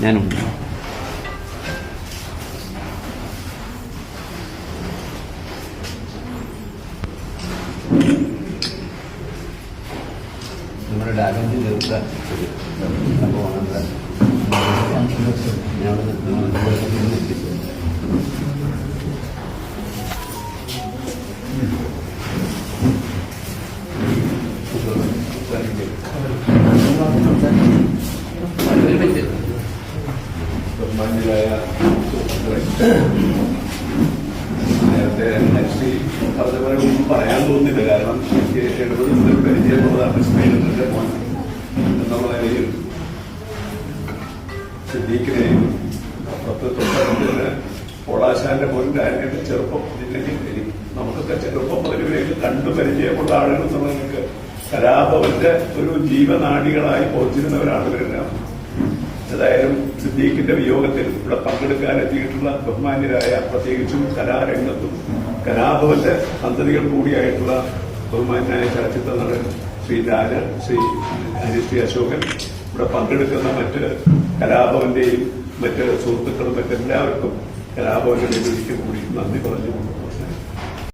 نعم നമ്മുടെ ഡാമേജ് തീർത്ത ഒരു സംഭവമാണ് ബഹുമാന്യരായ നേരത്തെ നെക്സ്റ്റ് അവരെ പറയാൻ തോന്നുന്നില്ല. കാരണം എനിക്ക് മുതൽ പരിചയമുള്ളതാണ് സ്പെയിനിന്റെ സിദ്ദീഖിനെയും പത്ത് തൊട്ടടുത്തിന് പോളാശാന്റെ ഡാനിയുടെ ചെറുപ്പം ഇല്ലെങ്കിൽ നമുക്കൊക്കെ ചെറുപ്പം ഇവരെയൊക്കെ കണ്ടു പരിചയമുള്ള ആളുകൾ നിങ്ങൾക്ക് കലാഭവന്റെ ഒരു ജീവനാടികളായി പോച്ചിരുന്നവരാണ് ഇവരെല്ലാം. ഏതായാലും സിദ്ദീഖിന്റെ വിയോഗത്തിൽ ഇവിടെ പങ്കെടുക്കാൻ എത്തിയിട്ടുള്ള ബഹുമാന്യരായ പ്രത്യേകിച്ചും കലാരംഗത്തും കലാഭവന്റെ സന്തതികൾ കൂടിയായിട്ടുള്ള ബഹുമാന്യനായ ചലച്ചിത്ര നടൻ ശ്രീ രാജ ശ്രീ ഹരിശ്രീ അശോകൻ ഇവിടെ പങ്കെടുക്കുന്ന മറ്റ് കലാഭവന്റെയും മറ്റ് സുഹൃത്തുക്കളും മറ്റെല്ലാവർക്കും കലാഭവന്റെ കൂടി നന്ദി പറഞ്ഞു അവസാനിപ്പിക്കുന്നു.